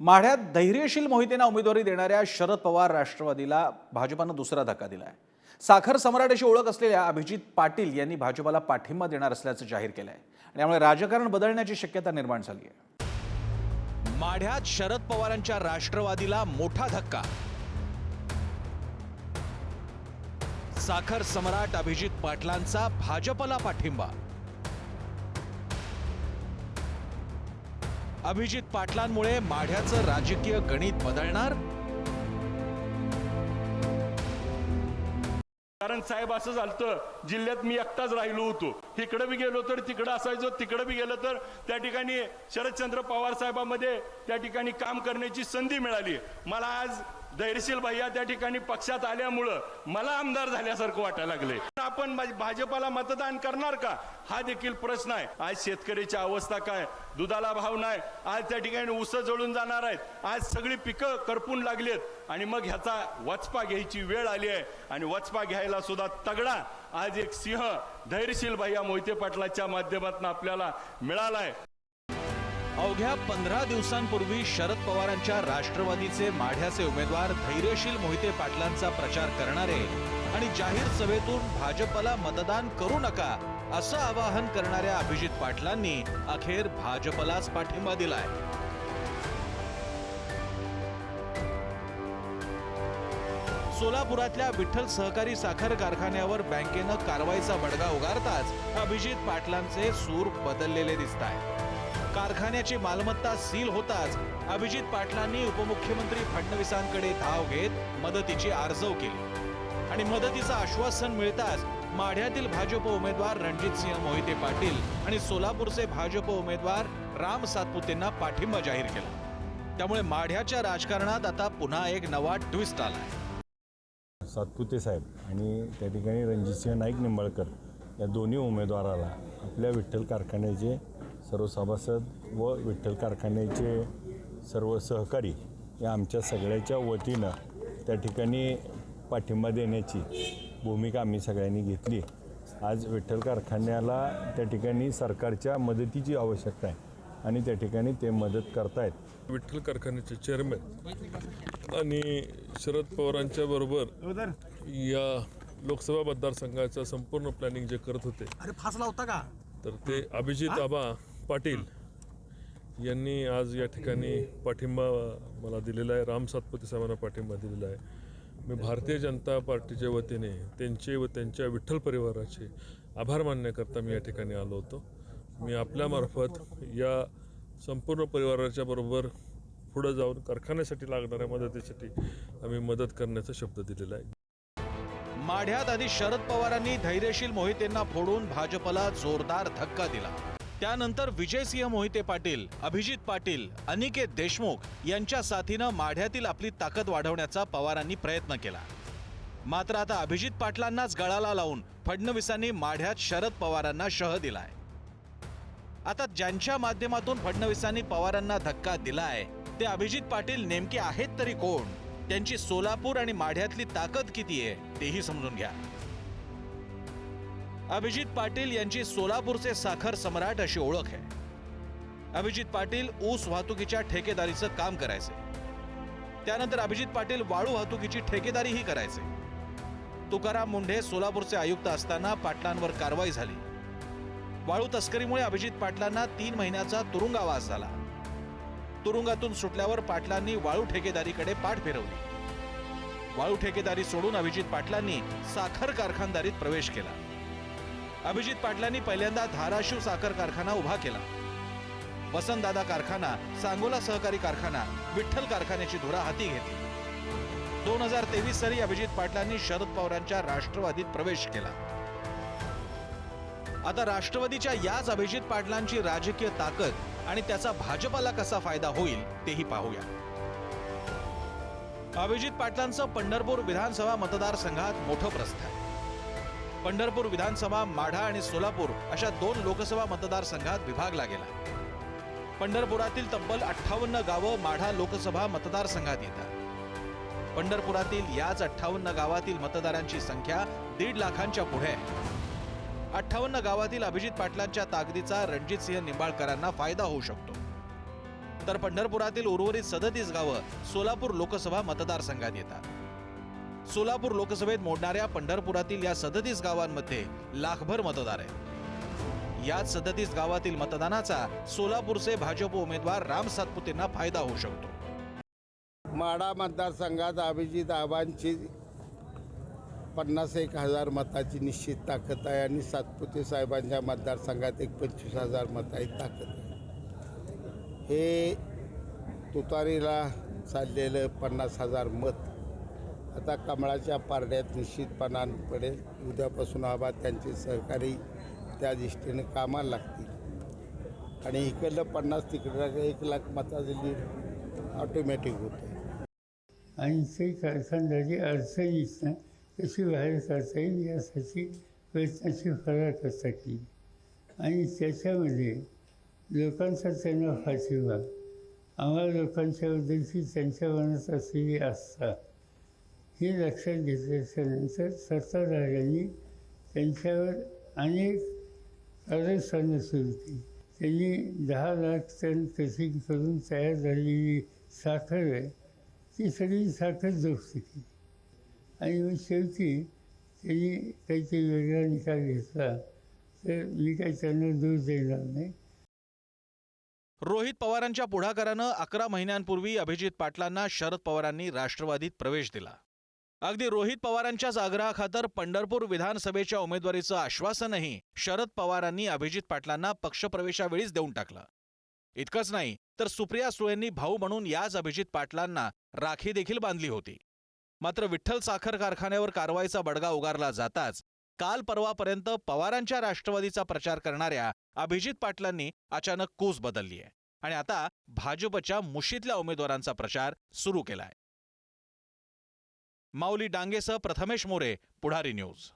माढ्यात धैर्यशील मोहितेंना उमेदवारी देणाऱ्या शरद पवार राष्ट्रवादीला भाजपानं दुसरा धक्का दिला आहे साखर सम्राट अशी ओळख असलेल्या अभिजित पाटील यांनी भाजपाला पाठिंबा देणार असल्याचं जाहीर केलं आहे आणि यामुळे राजकारण बदलण्याची शक्यता निर्माण झाली आहे माढ्यात शरद पवारांच्या राष्ट्रवादीला मोठा धक्का. साखर सम्राट अभिजित पाटलांचा भाजपला पाठिंबा. अभिजित पाटलांमुळे माढ्याचं राजकीय गणित बदलणार? कारण साहेब असं झालं जिल्ह्यात मी एकटाच राहिलो होतो. इकडे बी गेलो तर तिकडं असायचो तिकडे बी गेलो तर त्या ठिकाणी शरदचंद्र पवार साहेबांमध्ये त्या ठिकाणी काम करण्याची संधी मिळाली. मला आज धैर्यशील भैया त्या ठिकाणी पक्षात आल्यामुळं मला आमदार झाल्यासारखं वाटायला लागले आपण भाजपाला मतदान करणार का? हा देखील प्रश्न आहे. आज शेतकऱ्याची अवस्था काय? दुधाला भाव नाही. आज त्या ठिकाणी उस जळून जाणार आहेत. आज सगळी पिकं करपून लागलीत. आणि मग ह्याचा वचपा घ्यायची वेळ आली आहे. आणि वचपा घ्यायला सुद्धा तगडा आज एक सिंह धैर्यशील भैया मोहिते पाटलाच्या माध्यमातून आपल्याला मिळालाय. अवघ्या पंधरा दिवसांपूर्वी शरद पवारांच्या राष्ट्रवादीचे माढ्याचे उमेदवार धैर्यशील मोहिते पाटलांचा प्रचार करणारे आणि जाहीर सभेतून भाजपला मतदान करू नका असं आवाहन करणाऱ्या अभिजित पाटलांनी अखेर भाजपलाच पाठिंबा दिलाय. सोलापुरातल्या विठ्ठल सहकारी साखर कारखान्यावर बँकेनं कारवाईचा बडगा उगारताच अभिजित पाटलांचे सूर बदललेले दिसत आहेत कारखान्याची मालमत्ता सील होताच अभिजित पाटलांनी उपमुख्यमंत्री फडणवीसांकडे धाव घेत मदतीची आर्जव केली. आणि मदतीचं आश्वासन मिळताच माढ्यातील भाजप उमेदवार रणजित सिंह मोहिते पाटील आणि सोलापूरचे भाजप उमेदवार राम सातपुतेंना पाठिंबा जाहीर केला. त्यामुळे माढ्याच्या राजकारणात आता पुन्हा एक नवा ट्विस्ट आला सातपुते साहेब आणि त्या ठिकाणी रणजितसिंह नाईक निंबाळकर या दोन्ही उमेदवाराला आपल्या विठ्ठल कारखान्याचे सर्व सभासद व विठ्ठल कारखान्याचे सर्व सहकारी या आमच्या सगळ्याच्या वतीनं त्या ठिकाणी पाठिंबा देण्याची भूमिका आम्ही सगळ्यांनी घेतली. आज विठ्ठल कारखान्याला त्या ठिकाणी सरकारच्या मदतीची आवश्यकता आहे आणि त्या ठिकाणी ते मदत करतायत. विठ्ठल कारखान्याचे चेअरमॅन आणि शरद पवारांच्या बरोबर या लोकसभा मतदारसंघाचं संपूर्ण प्लॅनिंग जे करत होते. अरे फासला होता का? तर ते अभिजित आबा पाटील यांनी आज या ठिकाणी पाठिंबा मला दिलेला आहे. राम सातपती साहेबांना पाठिंबा दिलेला आहे. मी भारतीय जनता पार्टीच्या वतीने त्यांचे व त्यांच्या विठ्ठल परिवाराचे आभार मानण्याकरता मी या ठिकाणी आलो होतो. मी आपल्यामार्फत या संपूर्ण परिवाराच्या बरोबर पुढं जाऊन कारखान्यासाठी लागणाऱ्या मदतीसाठी आम्ही मदत करण्याचा शब्द दिलेला आहे. माढ्यात आधी शरद पवारांनी धैर्यशील मोहितेंना फोडून भाजपला जोरदार धक्का दिला. त्यानंतर विजयसिंह मोहिते पाटील अभिजित पाटील अनिकेत देशमुख यांच्या साथीनं माढ्यातील आपली ताकद वाढवण्याचा पवारांनी प्रयत्न केला. मात्र आता अभिजित पाटलांनाच गळाला लावून फडणवीसांनी माढ्यात शरद पवारांना शह दिलाय. आता ज्यांच्या माध्यमातून फडणवीसांनी पवारांना धक्का दिलाय ते अभिजित पाटील नेमके आहेत तरी कोण? त्यांची सोलापूर आणि माढ्यातली ताकद किती आहे तेही समजून घ्या. अभिजित पाटील यांची सोलापूरचे साखर सम्राट अशी ओळख आहे. अभिजित पाटील ऊस वाहतुकीच्या ठेकेदारीचं काम करायचे. त्यानंतर अभिजित पाटील वाळू वाहतुकीची ठेकेदारीही करायचे. तुकाराम मुंढे सोलापूरचे आयुक्त असताना पाटलांवर कारवाई झाली. वाळू तस्करीमुळे अभिजित पाटलांना तीन महिन्याचा तुरुंगावास झाला. तुरुंगातून सुटल्यावर पाटलांनी वाळू ठेकेदारीकडे पाठ फिरवली. वाळू ठेकेदारी सोडून अभिजित पाटलांनी साखर कारखानदारीत प्रवेश केला. अभिजित पाटलांनी पहिल्यांदा धाराशिव साखर कारखाना उभा केला. वसंतदादा कारखाना सांगोला सहकारी कारखाना विठ्ठल कारखान्याची धुरा हाती घेतली. दोन हजार तेवीस साली अभिजित पाटलांनी शरद पवारांच्या राष्ट्रवादीत प्रवेश केला. आता राष्ट्रवादीच्या याच अभिजित पाटलांची राजकीय ताकद आणि त्याचा भाजपाला कसा फायदा होईल तेही पाहूया. अभिजित पाटलांचं पंढरपूर विधानसभा मतदारसंघात मोठं प्रस्थ आहे पंढरपूर विधानसभा माढा आणि सोलापूर अशा दोन लोकसभा मतदारसंघात विभागला गेला पंढरपुरातील तब्बल अठ्ठावन्न गावं माढा लोकसभा मतदारसंघात येतात. पंढरपुरातील याच अठ्ठावन्न गावातील मतदारांची संख्या दीड लाखांच्या पुढे आहे. अठ्ठावन्न गावातील अभिजित पाटलांच्या ताकदीचा रणजित सिंह निंबाळकरांना फायदा होऊ शकतो. तर पंढरपुरातील उर्वरित सदतीस गावं सोलापूर लोकसभा मतदारसंघात येतात. सोलापूर लोकसभेत मोडणाऱ्या पंढरपुरातील या सदतीस गावांमध्ये लाखभर मतदार आहेत. याच सदतीस गावातील मतदानाचा सोलापूरचे भाजप उमेदवार राम सातपुतेंना फायदा होऊ शकतो. माडा मतदारसंघात अभिजित आबांची पन्नास एक हजार मताची निश्चित ताकद आहे आणि सातपुते साहेबांच्या मतदारसंघात एक पंचवीस हजार मताची ताकद आहे. हे तुतारीला चाललेलं पन्नास हजार मत आता कमळाच्या पारड्यात निश्चितपणानं पडेल उद्यापासून आबा त्यांचे सहकारी त्या दृष्टीने कामाला लागतील. आणि इकडलं पन्नास तिकडं एक लाख मताचं लीड ऑटोमॅटिक होतं. ऐंशी ते कारखानदारी अडचणीच कशी बाहेर काढता येईल यासाठी प्रयत्नाची फरार असता केली आणि त्याच्यामध्ये लोकांचा त्यांना फाशीवा आम्हा लोकांच्याबद्दलची त्यांच्या मनात असलेली आस्था हे लक्षात घेतल्याच्यानंतर सत्ताधाऱ्यांनी त्यांच्यावर अनेक कारस्थानं सुरू केली. त्यांनी दहा लाख टन टेस्टिंग करून तयार झालेली साखर आहे ती सगळी साखर जप्त केली आणि मग शेवटी त्यांनी काहीतरी वेगळा निकाल घेतला तर मी काही त्यांना दूर देणार नाही. रोहित पवारांच्या पुढाकारानं अकरा महिन्यांपूर्वी अभिजित पाटलांना शरद पवारांनी राष्ट्रवादीत प्रवेश दिला. अगदी रोहित पवारांच्याच आग्रहाखातर पंढरपूर विधानसभेच्या उमेदवारीचं आश्वासनही शरद पवारांनी अभिजित पाटलांना पक्षप्रवेशावेळीच देऊन टाकलं. इतकंच नाही तर सुप्रिया सुळेंनी भाऊ म्हणून याच अभिजित पाटलांना राखी देखील बांधली होती. मात्र विठ्ठल साखर कारखान्यावर कारवाईचा बडगा उगारला जाताच काल परवापर्यंत पवारांच्या राष्ट्रवादीचा प्रचार करणाऱ्या अभिजित पाटलांनी अचानक कूस बदलली आहे आणि आता भाजपच्या मुशीतल्या उमेदवारांचा प्रचार सुरू केलाय. माऊली डांगेसह प्रथमेश मोरे पुढारी न्यूज.